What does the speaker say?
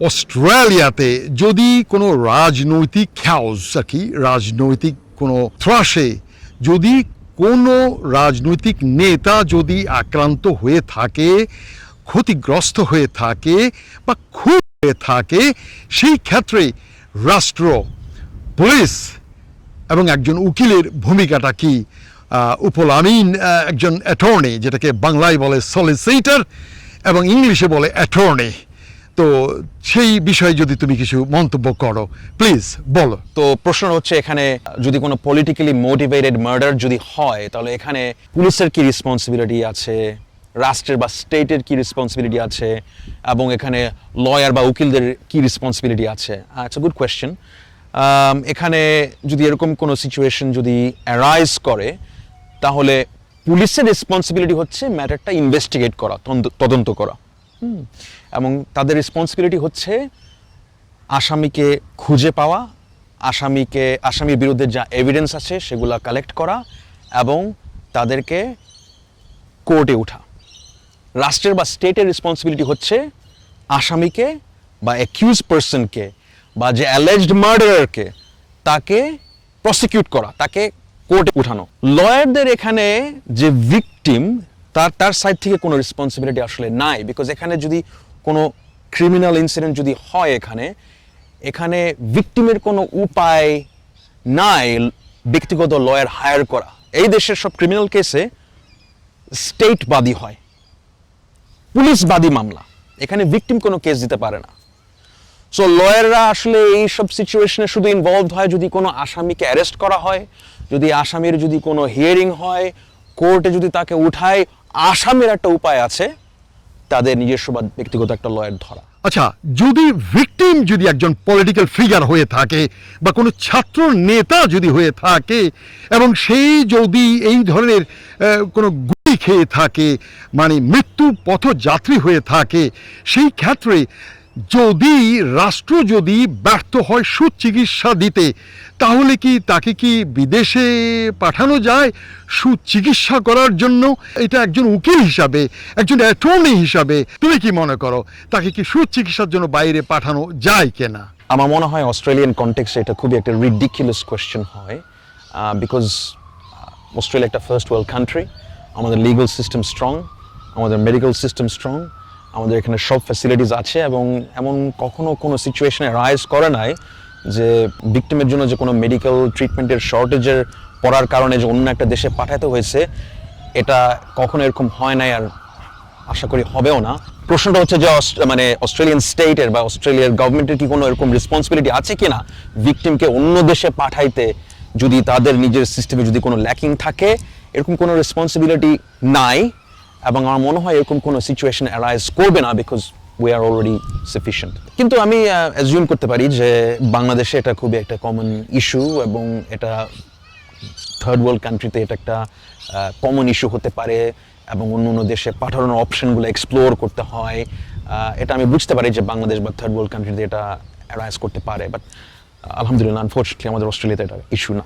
অস্ট্রেলিয়াতে যদি কোনো রাজনৈতিক খ্যাউস আর কি রাজনৈতিক কোনো ত্রাসে, যদি কোনো রাজনৈতিক নেতা যদি আক্রান্ত হয়ে থাকে, ক্ষতিগ্রস্ত হয়ে থাকে বা খুব হয়ে থাকে, সেই ক্ষেত্রে রাষ্ট্র, পুলিশ এবং একজন উকিলের ভূমিকাটা কি? উপল আমিন একজন অ্যাটর্নি যেটাকে বাংলায় বলে সলিসিটার এবং ইংলিশে বলে অ্যাটর্নি তো সেই বিষয়ে যদি তুমি কিছু মন্তব্য করো প্লিজ বলো। তো প্রশ্ন হচ্ছে এখানে যদি কোনো পলিটিক্যালি মোটিভেটেড মার্ডার যদি হয়, তাহলে এখানে পুলিশের কি রেসপন্সিবিলিটি আছে? রাষ্ট্রের বা স্টেটের কি রেসপন্সিবিলিটি আছে? এবং এখানে লয়ার বা উকিলদের কি রেসপন্সিবিলিটি আছে? আচ্ছা গুড কোয়েশ্চেন এখানে যদি এরকম কোনো সিচুয়েশন যদি অ্যারাইজ করে, তাহলে পুলিশের রেসপন্সিবিলিটি হচ্ছে ম্যাটারটা ইনভেস্টিগেট করা তদন্ত- করা। এবং তাদের রেসপন্সিবিলিটি হচ্ছে আসামিকে খুঁজে পাওয়া, আসামিকে, আসামির বিরুদ্ধে যা এভিডেন্স আছে সেগুলা কালেক্ট করা এবং তাদেরকে কোর্টে ওঠা রাষ্ট্রের বা স্টেটের রেসপন্সিবিলিটি হচ্ছে আসামিকে বা অ্যাকিউজ পার্সনকে বা যে অ্যালেজড মার্ডারকে তাকে প্রসিকিউট করা, তাকে কোর্টে উঠানো। লয়ারদের এখানে যে ভিকটিম তার তার সাইড থেকে কোনো রেসপন্সিবিলিটি আসলে নাই বিকজ এখানে যদি কোনো ক্রিমিনাল ইনসিডেন্ট যদি হয় এখানে এখানে ভিকটিমের কোনো উপায় নাই ব্যক্তিগত লয়ার হায়ার করা। এই দেশের সব ক্রিমিনাল কেসে স্টেট বাদী হয় পুলিশ বাদী মামলা। এখানে ভিকটিম কোনো কেস দিতে পারে না। সো লয়াররা আসলে এই সব সিচুয়েশনে শুধু ইনভলভ হয় যদি কোনো আসামিকে অ্যারেস্ট করা হয়, যদি আসামির যদি কোনো হিয়ারিং হয় কোর্টে যদি তাকে উঠায় আসামির একটা উপায় আছে তাদের নিজস্ব বা ব্যক্তিগত একটা লয়ার ধরা। আচ্ছা যদি ভিকটিম যদি একজন পলিটিক্যাল ফিগার হয়ে থাকে বা কোনো ছাত্র নেতা যদি হয়ে থাকে এবং সেই যদি এই ধরনের কোনো গুলি খেয়ে থাকে মানে মৃত্যু পথযাত্রী হয়ে থাকে, সেই ক্ষেত্রে যদি, রাষ্ট্র যদি ব্যর্থ হয় সুচিকিৎসা দিতে, তাহলে কি তাকে কি বিদেশে পাঠানো যায় সুচিকিৎসা করার জন্য? এটা একজন উকিল হিসাবে, একজন অ্যাটর্নি হিসাবে, তুমি কি মনে করো, তাকে কি সুচিকিৎসার জন্য বাইরে পাঠানো যায় কিনা? আমার মনে হয় অস্ট্রেলিয়ান কনটেক্সে এটা খুবই একটা রিডিকুলাস কোয়েশ্চেন হয় বিকজ অস্ট্রেলিয়া একটা ফার্স্ট ওয়ার্ল্ড কান্ট্রি আমাদের লিগাল সিস্টেম স্ট্রং আমাদের মেডিকেল সিস্টেম স্ট্রং আমাদের এখানে সব ফ্যাসিলিটিস আছে এবং এমন কখনো কোনো সিচুয়েশনে রাইজ করে নাই যে ভিকটিমের জন্য যে কোনো মেডিকেল ট্রিটমেন্টের শর্টেজের পড়ার কারণে যে অন্য একটা দেশে পাঠাতে হয়েছে, এটা কখনো এরকম হয় নাই আর আশা করি হবেও না। প্রশ্নটা হচ্ছে যে মানে অস্ট্রেলিয়ান স্টেটের বা অস্ট্রেলিয়ার গভর্নমেন্টের কি কোনো এরকম রেসপন্সিবিলিটি আছে কি না ভিকটিমকে অন্য দেশে পাঠাইতে যদি তাদের নিজের সিস্টেমে যদি কোনো ল্যাকিং থাকে, এরকম কোনো রেসপন্সিবিলিটি নাই। এবং আমার মনে হয় এরকম কোনো সিচুয়েশন অ্যারাইজ করবে না because we are already sufficient কিন্তু আমি অ্যাজিউম করতে পারি যে বাংলাদেশে এটা খুবই একটা কমন ইস্যু এবং এটা থার্ড ওয়ার্ল্ড কান্ট্রিতে এটা একটা কমন ইস্যু হতে পারে এবং অন্য অন্য দেশে পাঠানোর অপশনগুলো এক্সপ্লোর করতে হয় এটা আমি বুঝতে পারি যে বাংলাদেশ বা থার্ড ওয়ার্ল্ড কান্ট্রিতে এটা অ্যারাইজ করতে পারে বাট আলহামদুলিল্লাহ আনফর্চুনেটলি আমাদের অস্ট্রেলিয়াতে এটা ইস্যু না।